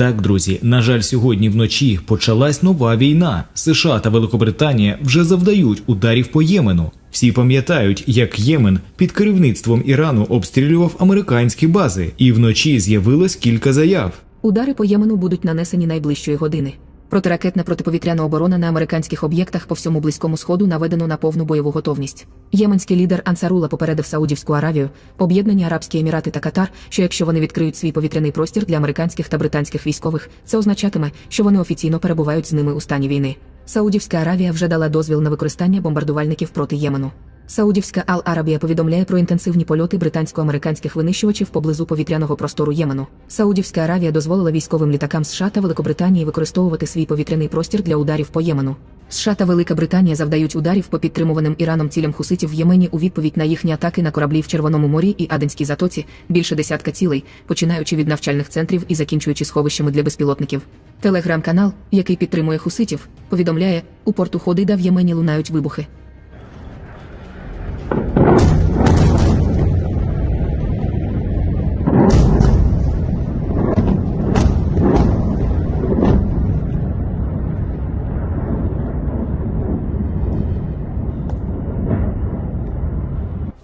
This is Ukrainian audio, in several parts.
Так, друзі, на жаль, сьогодні вночі почалась нова війна. США та Великобританія вже завдають ударів по Ємену. Всі пам'ятають, як Ємен під керівництвом Ірану обстрілював американські бази, і вночі з'явилось кілька заяв. Удари по Ємену будуть нанесені найближчої години. Протиракетна протиповітряна оборона на американських об'єктах по всьому близькому сходу наведено на повну бойову готовність. Єменський лідер Ансарула попередив Саудівську Аравію, Об'єднані Арабські Емірати та Катар, що якщо вони відкриють свій повітряний простір для американських та британських військових, це означатиме, що вони офіційно перебувають з ними у стані війни. Саудівська Аравія вже дала дозвіл на використання бомбардувальників проти Ємену. Саудівська Ал-Арабія повідомляє про інтенсивні польоти британсько-американських винищувачів поблизу повітряного простору Ємену. Саудівська Аравія дозволила військовим літакам США та Великобританії використовувати свій повітряний простір для ударів по Ємену. США та Велика Британія завдають ударів по підтримуваним Іраном цілям хуситів в Ємені у відповідь на їхні атаки на кораблі в Червоному морі і Аденській затоці більше десятка цілей, починаючи від навчальних центрів і закінчуючи сховищами для безпілотників. Телеграм-канал, який підтримує хуситів, повідомляє, у порту Ходида в Ємені лунають вибухи.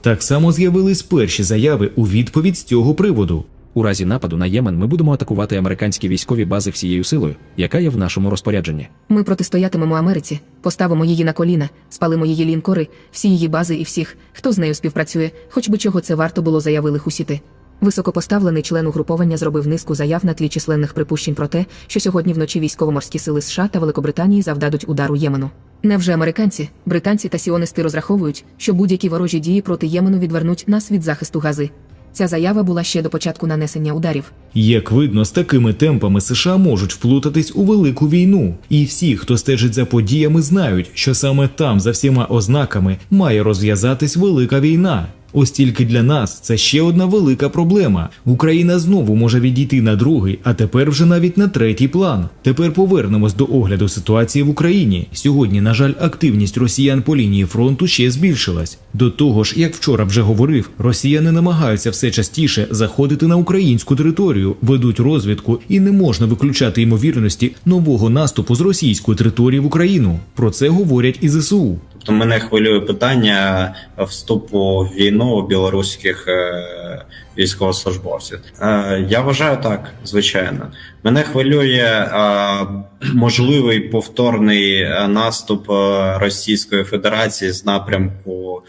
Так само з'явились перші заяви у відповідь з цього приводу. У разі нападу на Ємен ми будемо атакувати американські військові бази всією силою, яка є в нашому розпорядженні. Ми протистоятимемо Америці, поставимо її на коліна, спалимо її лінкори, всі її бази і всіх, хто з нею співпрацює, хоч би чого це варто було заявили хусіти. Високопоставлений член угруповання зробив низку заяв на тлі численних припущень про те, що сьогодні вночі військово-морські сили США та Великобританії завдадуть удару Ємену. Невже американці, британці та сіонисти розраховують, що будь-які ворожі дії проти Ємену відвернуть нас від захисту гази? Ця заява була ще до початку нанесення ударів. Як видно, з такими темпами США можуть вплутатись у велику війну, і всі, хто стежить за подіями, знають, що саме там, за всіма ознаками, має розв'язатись велика війна. Ось тільки для нас це ще одна велика проблема. Україна знову може відійти на другий, а тепер вже навіть на третій план. Тепер повернемось до огляду ситуації в Україні. Сьогодні, на жаль, активність росіян по лінії фронту ще збільшилась. До того ж, як вчора вже говорив, росіяни намагаються все частіше заходити на українську територію, ведуть розвідку і не можна виключати ймовірності нового наступу з російської території в Україну. Про це говорять і ЗСУ. Тобто мене хвилює питання вступу в війну білоруських е, військовослужбовців. Е, я вважаю так, звичайно. Мене хвилює е, можливий повторний наступ Російської Федерації з напрямку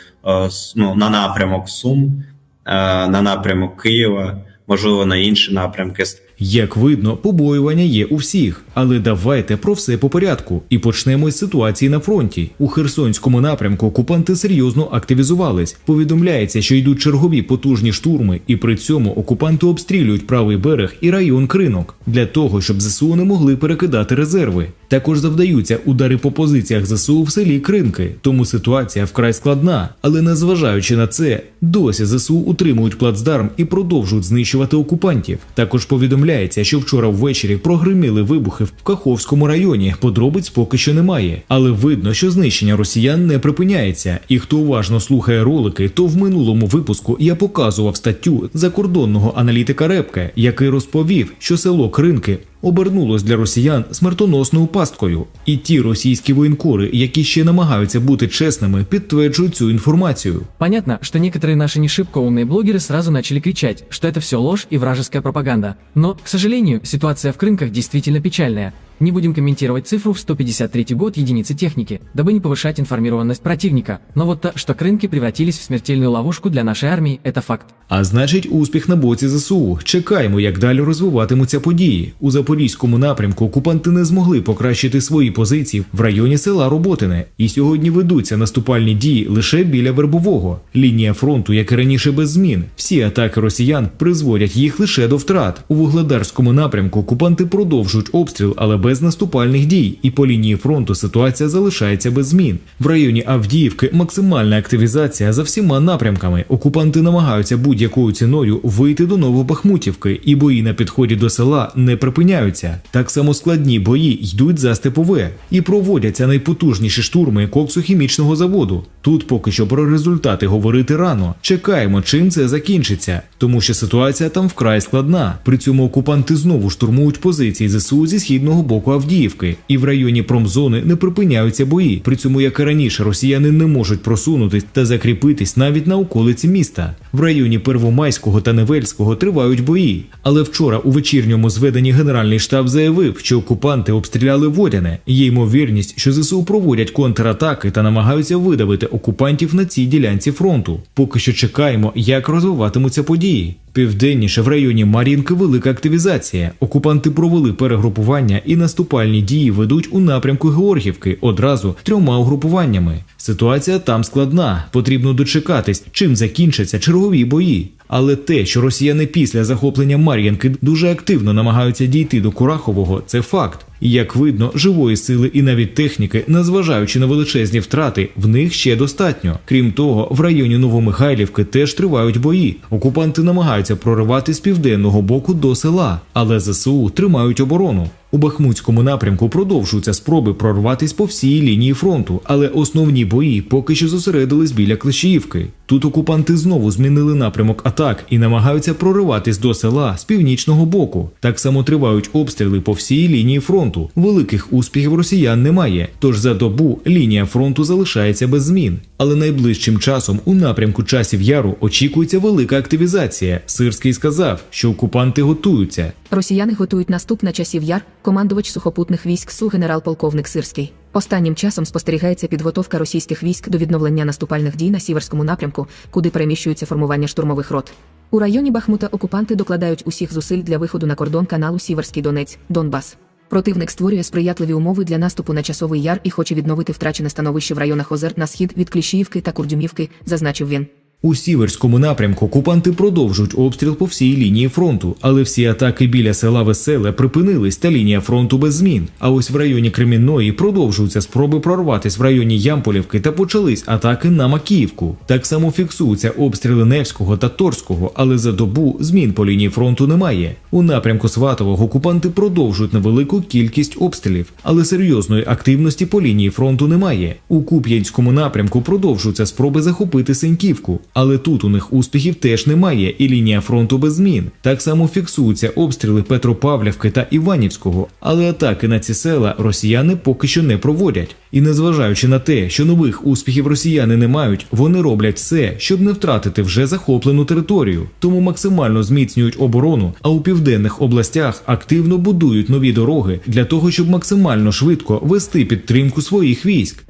ну, на напрямок Сум, на напрямок Києва, можливо, на інші напрямки. Як видно, побоювання є у всіх, але давайте про все по порядку і почнемо з ситуації на фронті. У Херсонському напрямку окупанти серйозно активізувались. Повідомляється, що йдуть чергові потужні штурми, і при цьому окупанти обстрілюють правий берег і район кринок для того, щоб ЗСУ не могли перекидати резерви. Також завдаються удари по позиціях ЗСУ в селі Кринки, тому ситуація вкрай складна. Але незважаючи на це, досі ЗСУ утримують плацдарм і продовжують знищувати окупантів. Також повідомляється, що вчора ввечері прогриміли вибухи в Каховському районі. Подробиць поки що немає, але видно, що знищення росіян не припиняється. І хто уважно слухає ролики, то в минулому випуску я показував статтю закордонного аналітика Репке, який розповів, що село Кринки обернулось для росіян смертоносною пасткою. І ті російські воєнкори, які ще намагаються бути чесними, підтверджують цю інформацію. Понятно, что некоторые наши не шибко умные блогеры сразу начали кричать, что это все ложь и вражеская пропаганда. Но, к сожалению, ситуация в Крынках действительно печальная. Не будем комментировать цифру в 153 год единицы техники, дабы не повышать информированность противника. Но вот то, что Крынки превратились в смертельную ловушку для нашей армии, это факт. А значить, успіх на боці ЗСУ. Чекаємо, як далі розвиватимуться події. У запорізькому напрямку окупанти не змогли покращити свої позиції в районі села Роботине, і сьогодні ведуться наступальні дії лише біля Вербового. Лінія фронту, як і раніше, без змін. Всі атаки росіян призводять їх лише до втрат. У вугледарському напрямку окупанти продовжують обстріл, але без наступальних дій, і по лінії фронту ситуація залишається без змін. В районі Авдіївки максимальна активізація за всіма напрямками. Окупанти намагаються будь-якою ціною вийти до Новобахмутівки, і бої на підході до села не припиняються. Так само складні бої йдуть за степове і проводяться найпотужніші штурми коксохімічного заводу. Тут поки що про результати говорити рано. Чекаємо, чим це закінчиться, тому що ситуація там вкрай складна. При цьому окупанти знову штурмують позиції ЗСУ зі східного боку Авдіївки, і в районі промзони не припиняються бої. При цьому, як і раніше, росіяни не можуть просунутись та закріпитись навіть на околиці міста. В районі Первомайського та Невельського тривають бої. Але вчора у вечірньому зведенні Генеральний штаб заявив, що окупанти обстріляли Водяне. Є ймовірність, що ЗСУ проводять контратаки та намагаються видавити окупантів на цій ділянці фронту. Поки що чекаємо, як розвиватимуться події. Південніше в районі Мар'їнки велика активізація. Окупанти провели перегрупування і наступальні дії ведуть у напрямку Георгівки одразу трьома угрупуваннями. Ситуація там складна. Потрібно дочекатись, чим закінчаться чергові бої. Але те, що росіяни після захоплення Мар'їнки дуже активно намагаються дійти до Курахового, це факт. Як видно, живої сили і навіть техніки, незважаючи на величезні втрати, в них ще достатньо. Крім того, в районі Новомихайлівки теж тривають бої. Окупанти намагаються проривати з південного боку до села, але ЗСУ тримають оборону. У Бахмутському напрямку продовжуються спроби прорватися по всій лінії фронту, але основні бої поки що зосередились біля Клещіївки. Тут окупанти знову змінили напрямок атак і намагаються прориватись до села з північного боку. Так само тривають обстріли по всій лінії фронту. Великих успіхів росіян немає, тож за добу лінія фронту залишається без змін. Але найближчим часом у напрямку часів яру очікується велика активізація. Сирський сказав, що окупанти готуються. Росіяни готують наступ на часів яр, командувач сухопутних військ СУ генерал-полковник Сирський. Останнім часом спостерігається підготовка російських військ до відновлення наступальних дій на сіверському напрямку, куди переміщується формування штурмових рот. У районі Бахмута окупанти докладають усіх зусиль для виходу на кордон каналу Сіверський Донець, Донбас. Противник створює сприятливі умови для наступу на часовий яр і хоче відновити втрачене становище в районах озер на схід від Кліщіївки та Курдюмівки, зазначив він. У сіверському напрямку окупанти продовжують обстріл по всій лінії фронту, але всі атаки біля села Веселе припинились та лінія фронту без змін. А ось в районі Кремінної продовжуються спроби прорватися в районі Ямполівки та почались атаки на Макіївку. Так само фіксуються обстріли Невського та Торського, але за добу змін по лінії фронту немає. У напрямку Сватового окупанти продовжують невелику кількість обстрілів, але серйозної активності по лінії фронту немає. У Куп'янському напрямку продовжуються спроби захопити Сеньківку. Але тут у них успіхів теж немає, і лінія фронту без змін. Так само фіксуються обстріли Петропавлівки та Іванівського, але атаки на ці села росіяни поки що не проводять. І незважаючи на те, що нових успіхів росіяни не мають, вони роблять все, щоб не втратити вже захоплену територію. Тому максимально зміцнюють оборону, а у південних областях активно будують нові дороги для того, щоб максимально швидко вести підтримку своїх військ.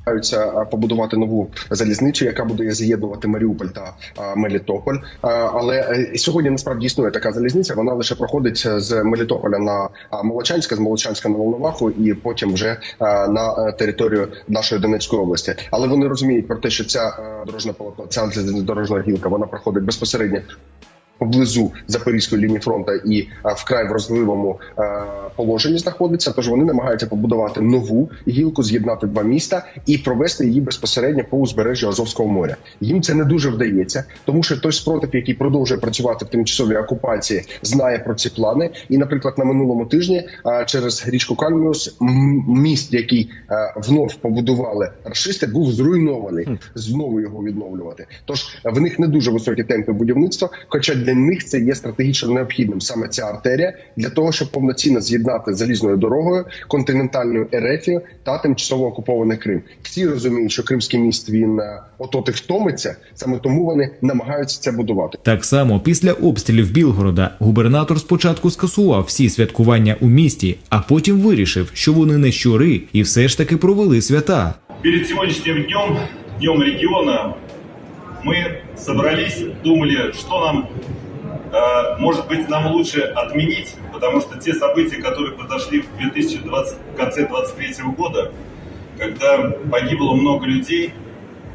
побудувати нову залізницю, яка буде з'єднувати Маріуполь та Мелітополь. Але е, сьогодні насправді існує така залізниця. Вона лише проходить з Мелітополя на а, Молочанське, з Молочанська на Волноваху, і потім вже на е, територію нашої Донецької області. Але вони розуміють про те, що ця е, дорожна полотно, ця дорожна гілка, вона проходить безпосередньо. Поблизу запорізької лінії фронту і а, вкрай вразливому е, положенні знаходиться. Тож вони намагаються побудувати нову гілку, з'єднати два міста і провести її безпосередньо по узбережжю Азовського моря. Їм це не дуже вдається, тому що той спротив, який продовжує працювати в тимчасовій окупації, знає про ці плани. І, наприклад, на минулому тижні а, через річку Кальміус міст, який а, внов побудували рашисти, був зруйнований. Знову його відновлювати. Тож в них не дуже високі темпи будівництва, хоча для них це є стратегічно необхідним саме ця артерія для того, щоб повноцінно з'єднати залізною дорогою континентальною Ерефію та тимчасово окупований Крим. Всі розуміють, що Кримський міст він е, от-от втомиться, саме тому вони намагаються це будувати. Так само після обстрілів Білгорода губернатор спочатку скасував всі святкування у місті, а потім вирішив, що вони не щури і все ж таки провели свята. Перед сегодняшним днем, днем региона, мы собрались, думали, что нам, может быть, нам лучше отменить, потому что те события, которые произошли в 2020, в конце 2023 года, когда погибло много людей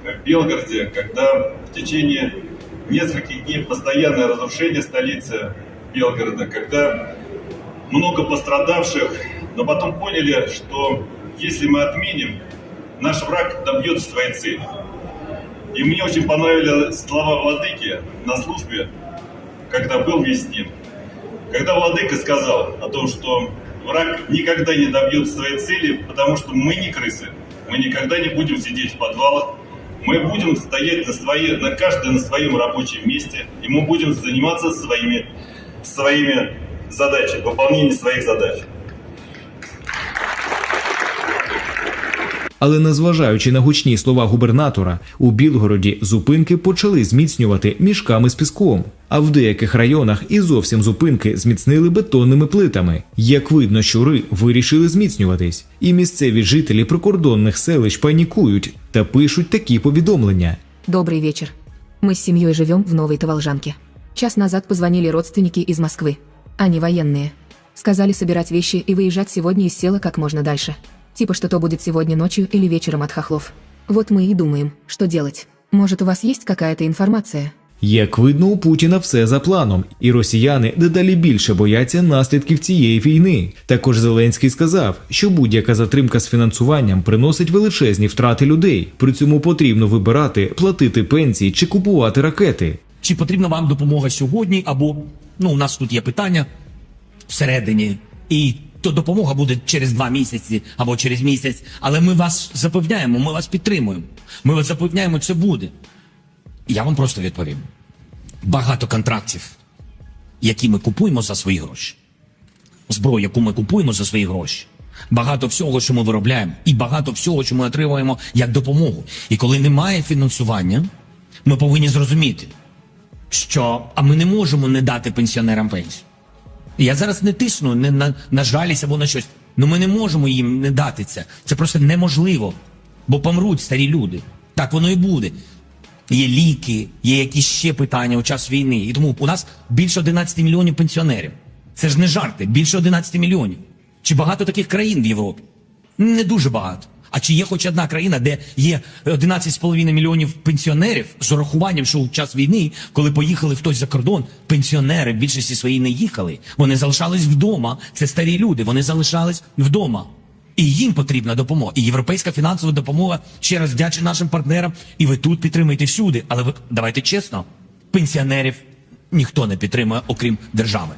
в Белгороде, когда в течение нескольких дней постоянное разрушение столицы Белгорода, когда много пострадавших, но потом поняли, что если мы отменим, наш враг добьется своей цели. И мне очень понравились слова Владыки на службе, когда был вместе с. Когда Владыка сказал о том, что враг никогда не добьется своей цели, потому что мы не крысы. Мы никогда не будем сидеть в подвалах. Мы будем стоять на, свои, на каждый на своем рабочем месте, и мы будем заниматься своими, своими задачами, выполнением своих задач. Але незважаючи на гучні слова губернатора, у Білгороді зупинки почали зміцнювати мішками з піском. А в деяких районах і зовсім зупинки зміцнили бетонними плитами. Як видно, щури вирішили зміцнюватись, і місцеві жителі прикордонних селищ панікують та пишуть такі повідомлення. Добрый вечер. Мы с семьей живем в Новой Таволжанке. Час назад позвонили родственники из Москвы. Они военные. Сказали собирать вещи и выезжать сегодня из села как можно дальше. Типа что то будет сегодня ночью или вечером от хохлов. Вот мы и думаем, что делать. Может, у вас есть какая-то информация? Як видно, у Путіна все за планом, і росіяни дедалі більше бояться наслідків цієї війни. Також Зеленський сказав, що будь-яка затримка з фінансуванням приносить величезні втрати людей. При цьому потрібно вибирати, платити пенсії чи купувати ракети. Чи потрібна вам допомога сьогодні, або ну у нас тут є питання всередині, і то допомога буде через два місяці або через місяць. Але ми вас запевняємо, ми вас підтримуємо. Ми вас запевняємо, це буде. Я вам просто відповім: багато контрактів, які ми купуємо за свої гроші, зброю, яку ми купуємо за свої гроші. Багато всього, що ми виробляємо, і багато всього, що ми отримуємо як допомогу. І коли немає фінансування, ми повинні зрозуміти, що а ми не можемо не дати пенсіонерам пенсію. Я зараз не тисну не на, на жалість або на щось. Ну ми не можемо їм не дати це. Це просто неможливо. Бо помруть старі люди. Так воно і буде. Є ліки, є якісь ще питання у час війни. І тому у нас більше 11 мільйонів пенсіонерів. Це ж не жарти, більше 11 мільйонів. Чи багато таких країн в Європі? Не дуже багато. А чи є хоч одна країна, де є 11,5 мільйонів пенсіонерів з урахуванням, що у час війни, коли поїхали хтось за кордон, пенсіонери в більшості своїй не їхали. Вони залишались вдома. Це старі люди. Вони залишались вдома. І їм потрібна допомога. І європейська фінансова допомога ще раз вдячна нашим партнерам. І ви тут підтримуєте всюди. Але ви давайте чесно, пенсіонерів ніхто не підтримує, окрім держави.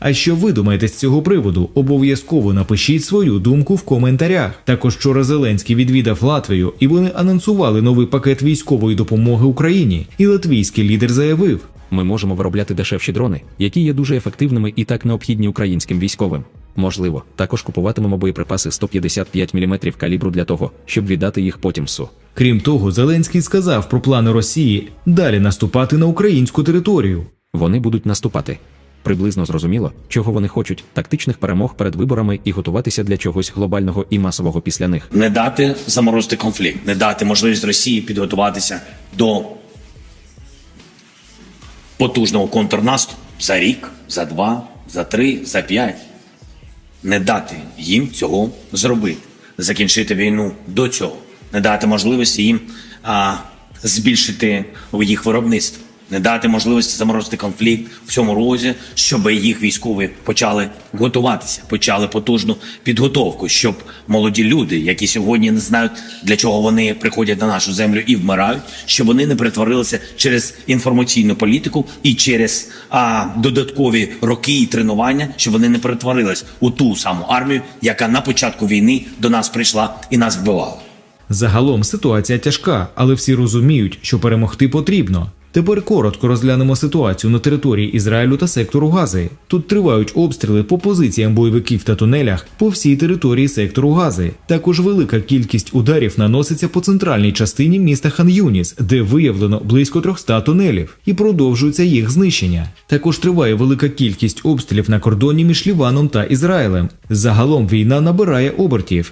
А що ви думаєте з цього приводу? Обов'язково напишіть свою думку в коментарях. Також вчора Зеленський відвідав Латвію, і вони анонсували новий пакет військової допомоги Україні. І латвійський лідер заявив. Ми можемо виробляти дешевші дрони, які є дуже ефективними і так необхідні українським військовим. Можливо, також купуватимемо боєприпаси 155 мм калібру для того, щоб віддати їх потім СУ. Крім того, Зеленський сказав про плани Росії далі наступати на українську територію. Вони будуть наступати. Приблизно зрозуміло, чого вони хочуть: тактичних перемог перед виборами і готуватися для чогось глобального і масового після них. не дати заморозити конфлікт, не дати можливість Росії підготуватися до потужного контрнаступу за рік, за два, за три, за п'ять. Не дати їм цього зробити, закінчити війну до цього, не дати можливості їм а, збільшити їх виробництво, не дати можливості заморозити конфлікт в цьому розі, щоб їх військові почали готуватися, почали потужну підготовку, щоб молоді люди, які сьогодні не знають для чого вони приходять на нашу землю і вмирають, щоб вони не перетворилися через інформаційну політику і через а, додаткові роки і тренування, щоб вони не перетворились у ту саму армію, яка на початку війни до нас прийшла і нас вбивала. Загалом ситуація тяжка, але всі розуміють, що перемогти потрібно. Тепер коротко розглянемо ситуацію на території Ізраїлю та сектору Гази. Тут тривають обстріли по позиціям бойовиків та тунелях по всій території сектору Гази. Також велика кількість ударів наноситься по центральній частині міста Хан-Юніс, де виявлено близько 300 тунелів, і продовжується їх знищення. Також триває велика кількість обстрілів на кордоні між Ліваном та Ізраїлем. Загалом війна набирає обертів.